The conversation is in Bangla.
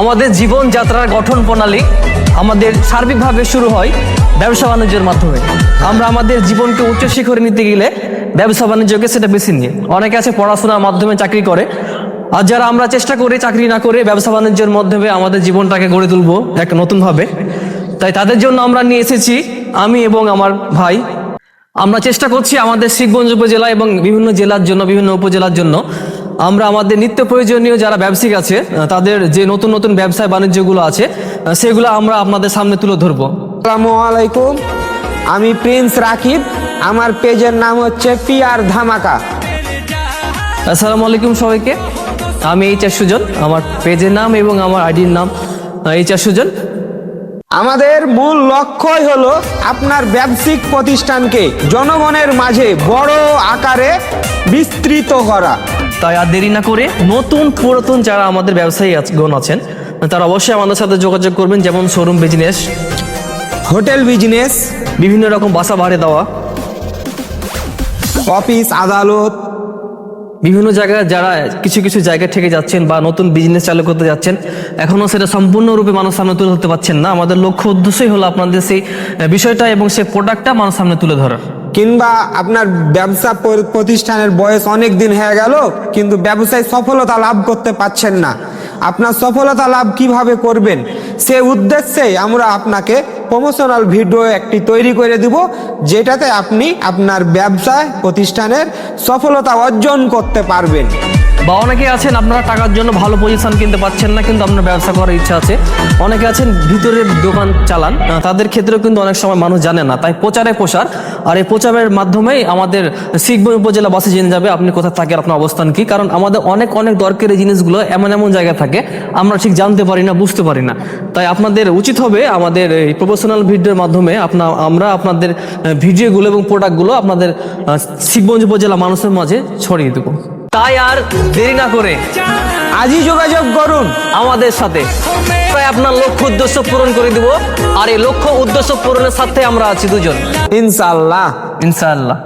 আমাদের জীবনযাত্রার গঠন প্রণালী আমাদের সার্বিকভাবে শুরু হয় ব্যবসা বাণিজ্যের মাধ্যমে। আমরা আমাদের জীবনকে উচ্চ শিখরে নিতে গেলে ব্যবসা বাণিজ্যকে সেটা বেছে নিয়ে অনেকে আছে পড়াশোনার মাধ্যমে চাকরি করে। আর যারা আমরা চেষ্টা করি চাকরি না করে ব্যবসা বাণিজ্যের মাধ্যমে আমাদের জীবনটাকে গড়ে তুলবো এক নতুনভাবে। তাই তাদের জন্য আমরা নিয়ে এসেছি আমি এবং আমার ভাই। আমরা চেষ্টা করছি আমাদের শিখগঞ্জ উপজেলা এবং বিভিন্ন জেলার জন্য, বিভিন্ন উপজেলার জন্য আমরা আমাদের নিত্য প্রয়োজনীয় যারা ব্যবসায়িক আছে তাদের যে নতুন নতুন ব্যবসায় বাণিজ্যগুলো আছে সেগুলো আমরা আপনাদের সামনে তুলে ধরবো। আসসালামু আলাইকুম। আমি প্রিন্স রাকিব। আমার পেজের নাম হচ্ছে পিআর ধামাকা। আসসালামু আলাইকুম সবাইকে। আমি এইচ আর সুজন। আমার পেজের নাম এবং আমার আইডির নাম এইচ আর সুজন। আমাদের মূল লক্ষ্যই হলো আপনার ব্যবসায়িক প্রতিষ্ঠানকে জনগণের মাঝে বড় আকারে বিস্তৃত করা। তাই আর দেরি না করে নতুন পুরাতন যারা আমাদের ব্যবসায়ী গণ আছেন তারা অবশ্যই আমাদের সাথে যোগাযোগ করবেন যেমন শোরুম বিজনেস হোটেল বিজনেস বিভিন্ন রকম বাসা ভাড়ে দেওয়া অফিস আদালত। বিভিন্ন জায়গায় যারা কিছু কিছু জায়গা থেকে যাচ্ছেন বা নতুন বিজনেস চালু করতে যাচ্ছেন এখনও সেটা সম্পূর্ণরূপে মানুষ সামনে তুলে ধরতে পারছেন না। আমাদের লক্ষ্য উদ্দেশ্যই হলো আপনাদের সেই বিষয়টা এবং সেই প্রোডাক্টটা মানুষ সামনে তুলে ধরা কিংবা আপনার ব্যবসা প্রতিষ্ঠানের বয়স অনেক দিন হয়ে গেল, কিন্তু ব্যবসায় সফলতা লাভ করতে পাচ্ছেন না। আপনার সফলতা লাভ কীভাবে করবেন? সে উদ্দেশ্যেই আমরা আপনাকে প্রমোশনাল ভিডিও একটি তৈরি করে দিব, যেটাতে আপনি আপনার ব্যবসায়, প্রতিষ্ঠানের সফলতা অর্জন করতে পারবেন। বা অনেকে আছেন, আপনারা টাকার জন্য ভালো পজিশন কিনতে পারছেন না, কিন্তু আপনার ব্যবসা করার ইচ্ছা আছে। অনেকে আছেন, ভিতরের দোকান চালান তাদের ক্ষেত্রেও কিন্তু অনেক সময় মানুষ জানে না। তাই প্রচারে প্রসার, আর এই প্রচারের মাধ্যমেই আমাদের শিখবন উপজেলা বাসে জেনে যাবে, আপনি কোথায় থাকেন আপনার অবস্থান কি? কারণ আমাদের অনেক অনেক দরকারি জিনিসগুলো এমন এমন জায়গায় থাকে, আমরা ঠিক জানতে পারি না, বুঝতে পারি না। তাই আপনাদের উচিত হবে আমাদের এই প্রফেশনাল ভিডিওর মাধ্যমে আপনার আমরা আপনাদের ভিডিওগুলো এবং প্রোডাক্টগুলো আপনাদের শিবগঞ্জ উপজেলা মানুষের মাঝে ছড়িয়ে দেবো। তাই আর দেরি না করে আজই যোগাযোগ করুন আমাদের সাথে। আপনার লক্ষ্য উদ্দেশ্য পূরণ করে দিব। আর এই লক্ষ্য উদ্দেশ্য পূরণের সাথে আমরা আছি দুজন। ইনশাল্লাহ ইনশাআল্লাহ।